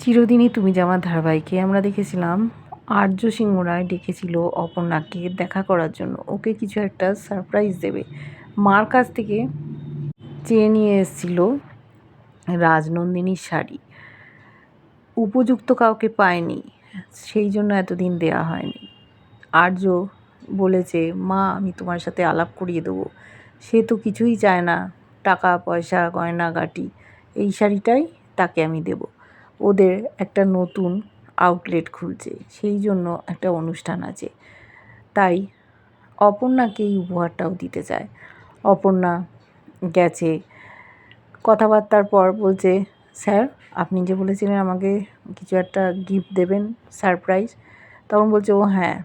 চিরদিনই তুমি যে আমার ধারাবাহিকে আমরা দেখেছিলাম, আর্য সিংহ রায় ডেকেছিল অপর্ণাকে দেখা করার জন্য। ওকে কিছু একটা সারপ্রাইজ দেবে। মার কাছ থেকে চেয়ে নিয়ে এসেছিল রাজনন্দিনীর শাড়ি। উপযুক্ত কাউকে পায়নি, সেই জন্য এতদিন দেয়া হয়নি। আর্য বলেছে, মা, আমি তোমার সাথে আলাপ করিয়ে দেবো। সে তো কিছুই চায় না, টাকা, পয়সা গয়না গয়নাগাটি, এই শাড়িটাই তাকে আমি দেবো। ওদের একটা নতুন আউটলেট খুলছে। সেই জন্য একটা অনুষ্ঠান আছে। তাই অপর্ণাকে এই উপহারটাও দিতে চায়। অপর্ণা গেছে। কথাবার্তার পর বলছে, স্যার, আপনি যে বলেছিলেন আমাকে কিছু একটা গিফট দেবেন সারপ্রাইজ তখন বলছে, ও হ্যাঁ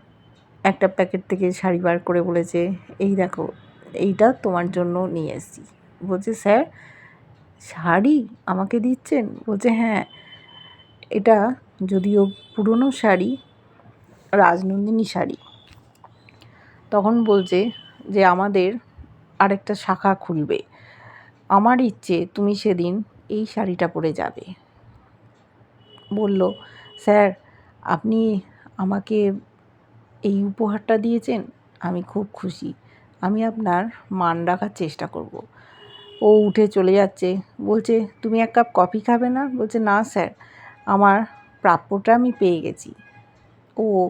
একটা প্যাকেট থেকে শাড়ি বার করে বলেছে, এই দেখো, এইটা তোমার জন্য নিয়ে এসেছি। বলছে, স্যার, শাড়ি আমাকে দিচ্ছেন? বলছে হ্যাঁ। এটা যদিও পুরনো শাড়ি, রাজনন্দিনী শাড়ি। তখন বলছে যে, আমাদের আরেকটা শাখা খুলবে। আমার ইচ্ছে, তুমি সেদিন এই শাড়িটা পরে যাবে। বলল, স্যার, আপনি আমাকে এই উপহারটা দিয়েছেন? আমি খুব খুশি। আমি আপনার মান রাখার চেষ্টা করব। ও উঠে চলে যাচ্ছে। বলছে, তুমি এক কাপ কফি খাবে না? বলছে, না, স্যার। আমার প্রাপ্যটা আমি পেয়ে গেছি। ও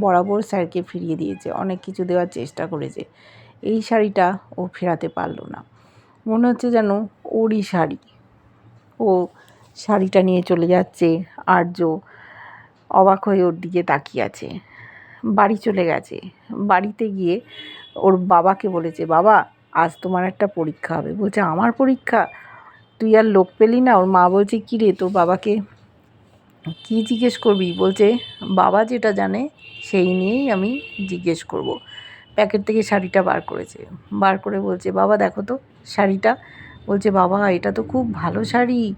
বরাবর স্যারকে ফিরিয়ে দিয়েছে, অনেক কিছু দেওয়ার চেষ্টা করেছে। এই শাড়িটা ও ফেরাতে পারল না। মনে হচ্ছে যেন ওরই শাড়ি। ও শাড়িটা নিয়ে চলে যাচ্ছে, আর্য অবাক হয়ে ওর দিকে তাকিয়ে আছে। বাড়ি চলে গেছে। বাড়িতে গিয়ে ওর বাবাকে বলেছে, বাবা, আজ তোমার একটা পরীক্ষা হবে। বলছে, আমার পরীক্ষা? তুই আর লোক পেলি না? ওর মা বলছে, কী রে, তোর বাবাকে কী জিজ্ঞেস করবি? বলছে, বাবা যেটা জানে, সেই নিয়েই আমি জিজ্ঞেস করব। প্যাকেট থেকে শাড়িটা বার করেছে। বার করে বলছে, বাবা দেখো তো শাড়িটা। বলছে, বাবা, এটা তো খুব ভালো শাড়ি।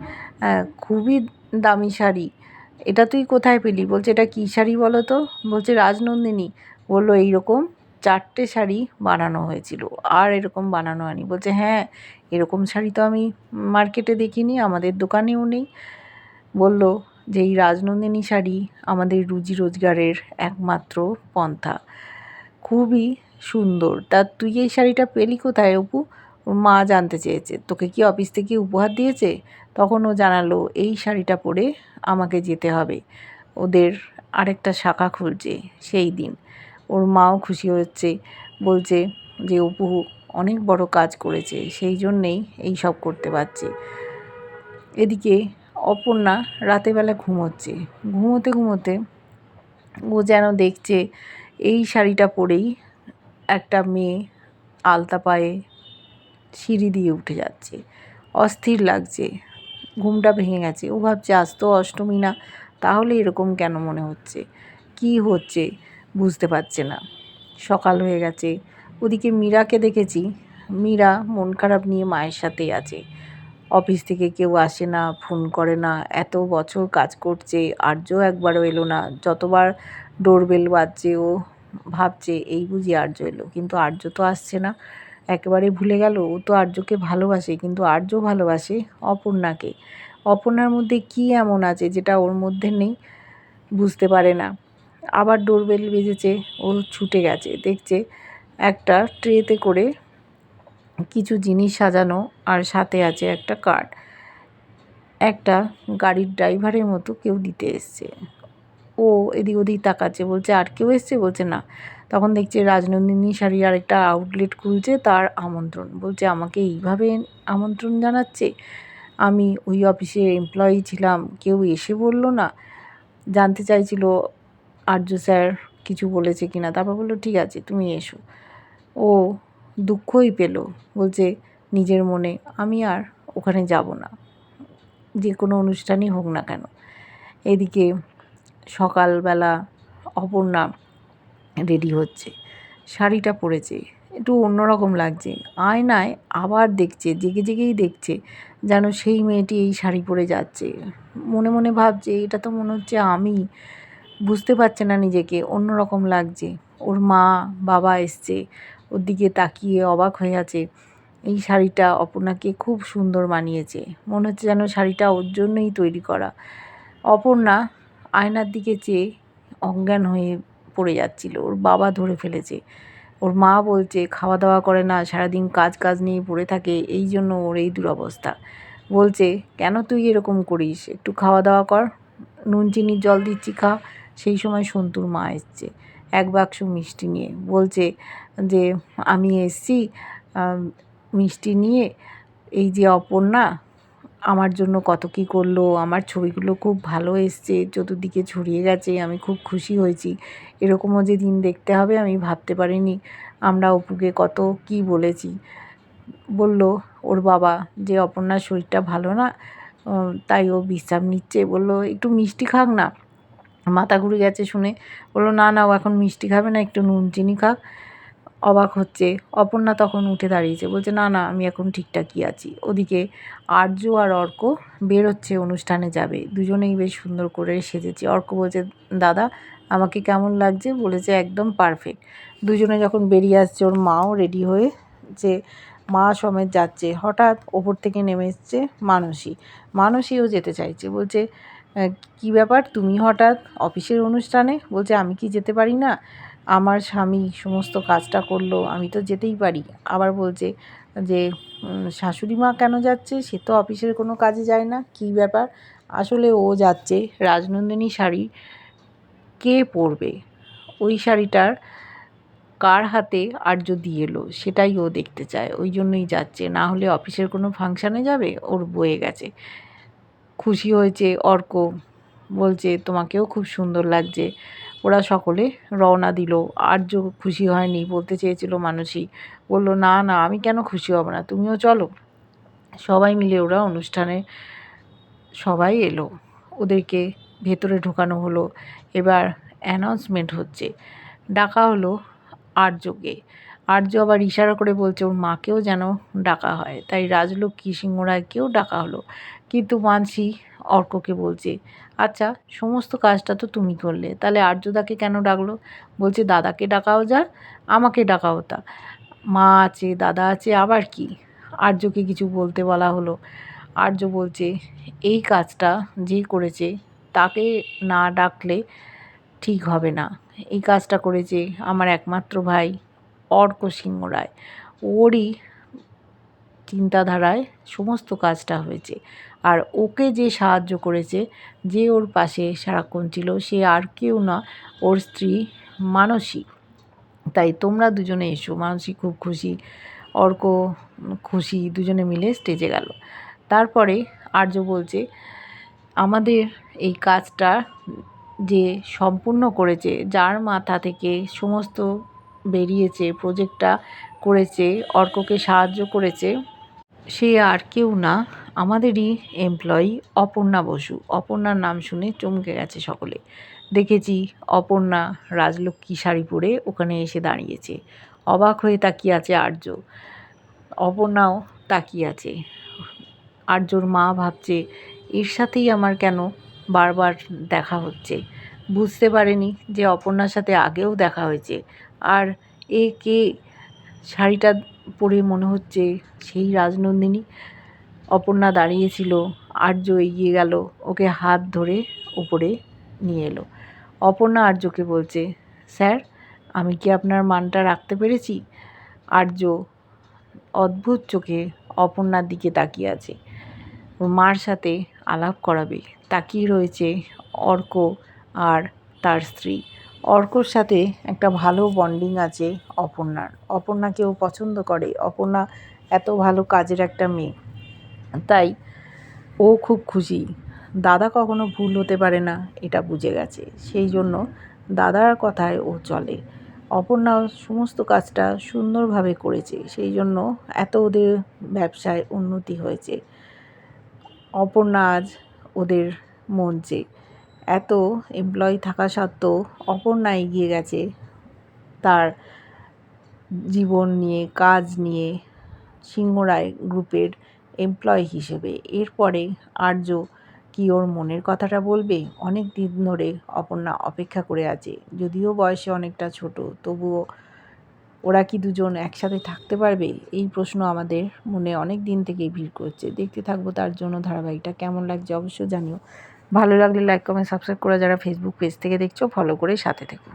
খুবই দামি শাড়ি। এটা তুই কোথায় পেলি? বলছে, এটা কী শাড়ি বলো তো? বলছে, রাজনন্দিনী। বলল, এইরকম চারটে শাড়ি বানানো হয়েছিল। আর এরকম বানানো হয়নি। বলছে হ্যাঁ এরকম শাড়ি তো আমি মার্কেটে দেখিনি, আমাদের দোকানেও নেই। বলল যে এই রাজনন্দিনী শাড়ি আমাদের রুজি রোজগারের একমাত্র পন্থা। খুবই সুন্দর। তা তুই এই শাড়িটা পেলি কোথায় অপু? মা জানতে চেয়েছে। তোকে কি অফিস থেকে উপহার দিয়েছে? তখন ও জানালো, এই শাড়িটা পরে আমাকে যেতে হবে। ওদের আরেকটা শাখা খুলছে সেই দিন। ওর মাও খুশি হচ্ছে। বলছে যে, অপু অনেক বড় কাজ করেছে, সেই জন্যেই এই সব করতে পারছে। এদিকে অপর্ণা রাতেবেলা ঘুমোচ্ছে। ঘুমোতে ঘুমোতে ও যেন দেখছে এই শাড়িটা পরেই একটা মেয়ে আলতা পায়ে সিঁড়ি দিয়ে উঠে যাচ্ছে। অস্থির লাগছে। ঘুমটা ভেঙে গেছে। ও ভাবছে, আজ তো অষ্টমী না, তাহলে এরকম কেন মনে হচ্ছে? কি হচ্ছে বুঝতে পারছে না। সকাল হয়ে গেছে। ওদিকে মীরাকে দেখেছি। মীরা মন খারাপ নিয়ে মায়ের সাথেই আছে। অফিস থেকে কেউ আসে না, ফোন করে না। এত বছর কাজ করছে আর্য একবারও এলো না। যতবার ডোরবেল বাজছে, ও ভাবছে, এই বুঝি আর্য এলো। কিন্তু আর্য তো আসছে না। একেবারে ভুলে গেল, ও তো আর্যকে ভালোবাসে, কিন্তু আর্য ভালোবাসে অপর্ণাকে। অপর্ণার মধ্যে কি এমন আছে যেটা ওর মধ্যে নেই? বুঝতে পারে না। আবার ডোরবেল বেজেছে, ও ছুটে গেছে, দেখছে একটা ট্রেতে করে কিছু জিনিস সাজানো আর সাথে আছে একটা কার্ড। একটা গাড়ির ড্রাইভারের মতো কেউ দিতে এসছে। ও এদিক ওদিক তাকাচ্ছে, বলছে, আর কেউ এসছে? বলছে, না। তখন দেখছে রাজনন্দিনী শাড়ির আরেকটা আউটলেট খুলছে তার আমন্ত্রণ। বলছে, আমাকে এইভাবে আমন্ত্রণ জানাচ্ছে? আমি ওই অফিসে এমপ্লয়ি ছিলাম, কেউ এসে বলল না? জানতে চাইছিল আর্য স্যার কিছু বলেছে কি না তারপর বলল, ঠিক আছে, তুমি এসো। ও দুঃখই পেল। বলছে, নিজের মনে আমি আর ওখানে যাব না। যে কোনো অনুষ্ঠানই হোক না কেন। এদিকে সকালবেলা অপর্ণা রেডি হচ্ছে। শাড়িটা পরেছে। একটু অন্যরকম লাগছে। আয়নায় আবার দেখছে, জেগে জেগেই দেখছে যেন সেই মেয়েটি এই শাড়ি পরে যাচ্ছে। মনে মনে ভাবছে, এটা তো মনে হচ্ছে আমি। বুঝতে পারছে না নিজেকে। অন্যরকম লাগছে। ওর মা, বাবা এসছে। ওর দিকে তাকিয়ে অবাক হয়ে আছে। এই শাড়িটা অপর্ণাকে খুব সুন্দর মানিয়েছে। মনে হচ্ছে যেন শাড়িটা ওর জন্যই তৈরি করা। অপর্ণা আয়নার দিকে চেয়ে অজ্ঞান হয়ে পড়ে যাচ্ছিল। ওর বাবা ধরে ফেলেছে। ওর মা বলছে খাওয়া দাওয়া করে না, সারাদিন কাজ কাজ নিয়ে পড়ে থাকে, এই জন্য ওর এই দুরবস্থা। বলছে, কেন তুই এরকম করিস? একটু খাওয়া দাওয়া কর। নুন চিনির জল দিচ্ছি, খা। সেই সময় সন্তুর মা এসছে। এক বাক্স মিষ্টি নিয়ে। বলছে যে আমি এসছি মিষ্টি নিয়ে, এই যে অপর্ণা, আমার জন্য কত কী করল, আমার ছবিগুলো খুব ভালো এসছে, চতুর্দিকে ছড়িয়ে গেছে, আমি খুব খুশি হয়েছি। এরকমও যে দিন দেখতে হবে আমি ভাবতে পারিনি। আমরা অপুকে কত কি বলেছি। বলল, ওর বাবা যে অপর্ণার শরীরটা ভালো না তাই ও বিশ্রাম নিচ্ছে। বলল, একটু মিষ্টি খাক না। মাথা ঘুরে গেছে শুনে। বলল, না না, ও এখন মিষ্টি খাবে না, একটু নুন, চিনি খাক। অবাক হচ্ছে। অপর্ণা তখন উঠে দাঁড়িয়েছে বলছে না না আমি এখন ঠিকঠাকই আছি। ওদিকে আর্য আর অর্ক বেরোচ্ছে অনুষ্ঠানে যাবে। দুজনেই বেশ সুন্দর করে সেজেছে। অর্ক বলছে দাদা আমাকে কেমন লাগছে? বলেছে একদম পারফেক্ট। দুজনে যখন বেরিয়ে আসছে ওর মাও রেডি হয়ে যে মা সমেত যাচ্ছে। হঠাৎ ওপর থেকে নেমে এসছে মানসী। মানসীও যেতে চাইছে বলছে "আহ, কি ব্যাপার? তুমি হঠাৎ অফিসের অনুষ্ঠানে? বলছে আমি কি যেতে পারি না? আমার স্বামী সমস্ত কাজটা করল, আমি তো যেতেই পারি। আবার বলছে যে শাশুড়ি মা কেন যাচ্ছে? সে তো অফিসের কোনো কাজে যায় না, কী ব্যাপার? আসলে ও যাচ্ছে রাজনন্দিনী শাড়ি কে পরবে? ওই শাড়িটার কার হাতে আর্য দিয়ে এলো? সেটাই ও দেখতে চায়। ওই জন্যই যাচ্ছে। না হলে অফিসের কোনো ফাংশানে যাবে? ওর বয়ে গেছে। খুশি হয়েছে অর্ক। বলছে, তোমাকেও খুব সুন্দর লাগছে। ওরা সকলে রওনা দিল। আর্য খুশি হয়নি, বলতে চেয়েছিল মানুষই বলল, না না, আমি কেন খুশি হব না? তুমিও চলো। সবাই মিলে ওরা অনুষ্ঠানে সবাই এলো। ওদেরকে ভেতরে ঢোকানো হলো। এবার অ্যানাউন্সমেন্ট হচ্ছে। ডাকা হলো আর্যকে। আর্য আবার ইশারা করে বলছে, ওর মাকেও যেন ডাকা হয়। তাই রাজলক্ষ্মী সিংহরায়কেও ডাকা হলো। কিন্তু মানসি অর্ককে বলছে আচ্ছা সমস্ত কাজটা তো তুমি করলে, তাহলে আর্যদাকে কেন ডাকলো? বলছে, দাদাকে ডাকাও যা, আমাকে ডাকাও তা। মা আছে, দাদা আছে, আবার কি? আর্যকে কিছু বলতে বলা হলো। আর্য বলছে, এই কাজটা যে করেছে, তাকে না ডাকলে ঠিক হবে না। এই কাজটা করেছে আমার একমাত্র ভাই অর্ক সিংহ রায়। ওরই চিন্তাধারায় সমস্ত কাজটা হয়েছে। আর ওকে যে সাহায্য করেছে, যে ওর পাশে সারাক্ষণ ছিল, সে আর কেউ না, ওর স্ত্রী মানসী। তাই তোমরা দুজনে এসো, মানসী খুব খুশি, অর্ক খুশি, দুজনে মিলে স্টেজে গেল। তারপরে আর্য বলছে, আমাদের এই কাজটা যে সম্পূর্ণ করেছে, যার মাথা থেকে সমস্ত বেরিয়েছে প্রজেক্টটা করেছে, অর্ককে সাহায্য করেছে, সে আর কেউ না আমাদেরই এমপ্লয়ি অপর্ণা বসু। অপর্ণার নাম শুনে চমকে গেছে সকলে। দেখেছি অপর্ণা রাজলক্ষ্মী শাড়ি পরে ওখানে এসে দাঁড়িয়েছে। অবাক হয়ে তাকিয়ে আছে আর্য। অপর্ণাও তাকিয়ে আছে। আর্যর মা ভাবছে, এর সাথেই আমার কেন বারবার দেখা হচ্ছে? বুঝতে পারেনি যে অপর্ণার সাথে আগেও দেখা হয়েছে। আর এ কে শাড়িটা পরে মনে হচ্ছে সেই রাজনন্দিনী? অপর্ণা দাঁড়িয়েছিল, আর্য এগিয়ে গেল, ওকে হাত ধরে উপরে নিয়ে এলো। অপর্ণা আর্যকে বলছে, স্যার, আমি কি আপনার মানটা রাখতে পেরেছি? আর্য অদ্ভুত চোখে অপর্ণার দিকে তাকিয়ে আছে। মার সাথে আলাপ করাবে। তাকিয়ে রয়েছে অর্ক আর তার স্ত্রী। অর্কর সাথে একটা ভালো বন্ডিং আছে অপর্ণার। অপর্ণাকেও পছন্দ করে। অপর্ণা এত ভালো কাজের একটা মেয়ে। তাই ও খুব খুশি। দাদা কখনো ভুল হতে পারে না, এটা বুঝে গেছে। সেই জন্য দাদার কথায় ও চলে। অপর্ণাও সমস্ত কাজটা সুন্দরভাবে করেছে, সেই জন্য এত ওদের ব্যবসায় উন্নতি হয়েছে। অপর্ণা আজ ওদের মঞ্চে। এত এমপ্লয়ি থাকা সত্ত্বেও অপর্ণা এগিয়ে গেছে তার জীবন নিয়ে, কাজ নিয়ে সিংহরায় গ্রুপের এমপ্লয়ি হিসেবে। এরপরে আর্য কি ওর মনের কথাটা বলবে? অনেক দিন ধরে অপর্ণা অপেক্ষা করে আছে। যদিও বয়সে অনেকটা ছোট, তবুও ওরা কি দুজন একসাথে থাকতে পারবে? এই প্রশ্ন আমাদের মনে অনেক দিন থেকেই ভিড় করছে। দেখতে থাকব তার জন্য ধারাবাহিকটা। কেমন লাগছে অবশ্যই জানিও। ভালো লাগলে লাইক কমেন্ট সাবস্ক্রাইব করে যারা ফেসবুক পেজ থেকে দেখছ ফলো করে সাথে থেকো।